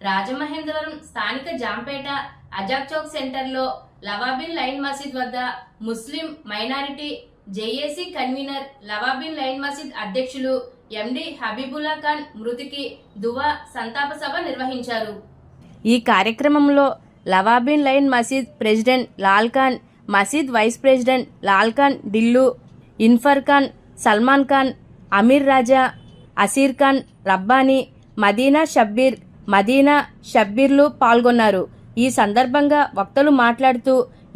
రాజమహేంద్రవరం స్థానిక జాంపేట అజాక్ చౌక్ సెంటర్లో లవాబిన్ లైన్ మసీద్ వద్ద ముస్లిం మైనారిటీ జేఏసీ కన్వీనర్ లవాబిన్ లైన్ మసీద్ అధ్యక్షులు ఎండి హబీబుల్లా ఖాన్ మృతికి దువా సంతాప సభ నిర్వహించారు. ఈ కార్యక్రమంలో లవాబిన్ లైన్ మసీద్ ప్రెసిడెంట్ లాల్ ఖాన్ మసీద్ వైస్ ప్రెసిడెంట్ లాల్ ఖాన్ ఢిల్లు ఇన్ఫర్ ఖాన్ సల్మాన్ ఖాన్ అమీర్ రాజా అసీర్ ఖాన్ రబ్బానీ మదీనా షబ్బీర్ మదీనా షబ్బీర్లు పాల్గొన్నారు. ఈ సందర్భంగా వక్తలు మాట్లాడుతూ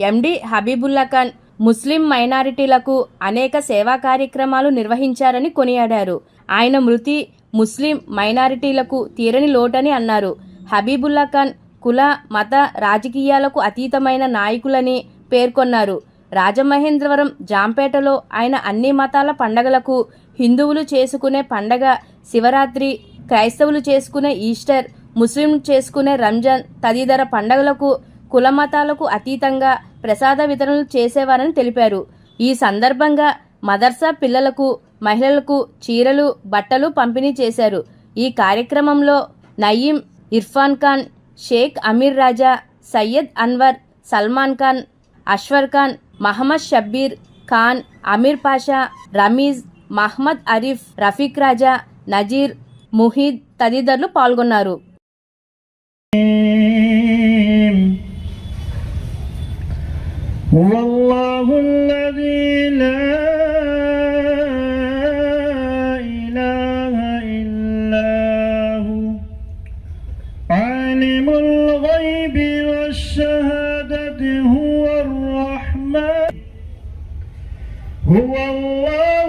ఎండి హబీబుల్లా ఖాన్ ముస్లిం మైనారిటీలకు అనేక సేవా కార్యక్రమాలు నిర్వహించారని కొనియాడారు. ఆయన మృతి ముస్లిం మైనారిటీలకు తీరని లోటని అన్నారు. హబీబుల్లా ఖాన్ కుల మత రాజకీయాలకు అతీతమైన నాయకులని పేర్కొన్నారు. రాజమహేంద్రవరం జాంపేటలో ఆయన అన్ని మతాల పండగలకు హిందువులు చేసుకునే పండగ శివరాత్రి క్రైస్తవులు చేసుకునే ఈస్టర్ ముస్లింలు చేసుకునే రంజాన్ తదితర పండగలకు కులమతాలకు అతీతంగా ప్రసాద వితరణలు చేసేవారని తెలిపారు. ఈ సందర్భంగా మదర్సా పిల్లలకు మహిళలకు చీరలు బట్టలు పంపిణీ చేశారు. ఈ కార్యక్రమంలో నయీం ఇర్ఫాన్ ఖాన్ షేక్ అమీర్ రాజా సయ్యద్ అన్వర్ సల్మాన్ ఖాన్ అష్వర్ ఖాన్ మహమ్మద్ షబ్బీర్ ఖాన్ అమీర్ పాషా రమీజ్ మహ్మద్ అరీఫ్ రఫీక్ రాజా నజీర్ ముహీద్ తదితరులు పాల్గొన్నారు. هو الله الذي لا إله إلا هو. عالم الغيب والشهادة هو الرحمن. هو الله